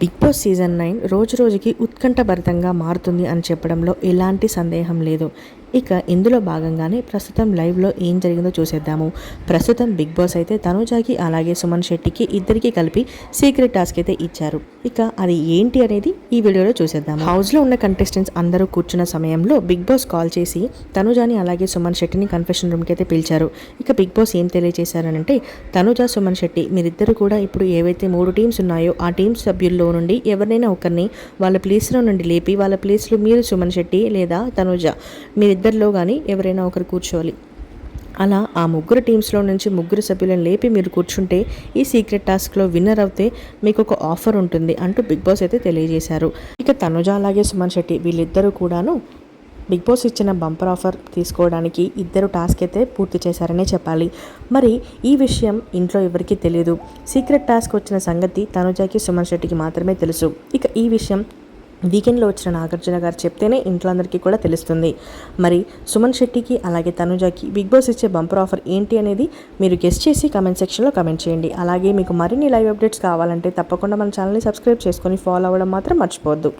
Big boss season nine రోజు రోజుకి ఉత్కంఠభరితంగా మారుతుంది అని చెప్పడంలో ఎలాంటి సందేహం లేదు. ఇక ఇందులో భాగంగానే ప్రస్తుతం లైవ్లో ఏం జరిగిందో చూసేద్దాము. ప్రస్తుతం బిగ్ బాస్ అయితే తనుజాకి అలాగే సుమన్ శెట్టికి ఇద్దరికి కలిపి సీక్రెట్ టాస్క్ అయితే ఇచ్చారు. ఇక అది ఏంటి అనేది ఈ వీడియోలో చూసేద్దాము. హౌస్లో ఉన్న కంటెస్టెంట్స్ అందరూ కూర్చున్న సమయంలో బిగ్ బాస్ కాల్ చేసి తనుజాని అలాగే సుమన్ శెట్టిని కన్ఫెషన్ రూమ్కి అయితే పిలిచారు. ఇక బిగ్ బాస్ ఏం తెలియజేశారనంటే తనుజ సుమన్ శెట్టి మీరిద్దరు కూడా ఇప్పుడు ఏవైతే మూడు టీమ్స్ ఉన్నాయో ఆ టీమ్ సభ్యుల్లో నుండి ఎవరినైనా ఒకరిని వాళ్ళ ప్లేస్లో నుండి లేపి వాళ్ళ ప్లేస్లో మీరు సుమన్ శెట్టి లేదా తనుజ ఇద్దరిలో కానీ ఎవరైనా ఒకరు కూర్చోవాలి. అలా ఆ ముగ్గురు టీమ్స్లో నుంచి ముగ్గురు సభ్యులను లేపి మీరు కూర్చుంటే ఈ సీక్రెట్ టాస్క్లో విన్నర్ అవుతే మీకు ఒక ఆఫర్ ఉంటుంది అంటూ బిగ్ బాస్ అయితే తెలియజేశారు. ఇక తనుజ అలాగే సుమన్ శెట్టి వీళ్ళిద్దరూ కూడాను బిగ్ బాస్ ఇచ్చిన బంపర్ ఆఫర్ తీసుకోవడానికి ఇద్దరు టాస్క్ అయితే పూర్తి చేశారనే చెప్పాలి. మరి ఈ విషయం ఇంట్లో ఎవరికీ తెలియదు సీక్రెట్ టాస్క్ వచ్చిన సంగతి తనుజాకి సుమన్ శెట్టికి మాత్రమే తెలుసు. ఇక ఈ విషయం వీకెండ్లో వచ్చిన నాగార్జున గారు చెప్తేనే ఇంట్లో అందరికీ కూడా తెలుస్తుంది. మరి సుమన్ శెట్టికి అలాగే తనుజాకి బిగ్ బాస్ ఇచ్చే బంపర్ ఆఫర్ ఏంటి అనేది మీరు గెస్ట్ చేసి కమెంట్ సెక్షన్లో కమెంట్ చేయండి. అలాగే మీకు మరిన్ని లైవ్ అప్డేట్స్ కావాలంటే తప్పకుండా మన ఛానల్ని సబ్స్క్రైబ్ చేసుకొని ఫాలో అవ్వడం మాత్రం మర్చిపోవద్దు.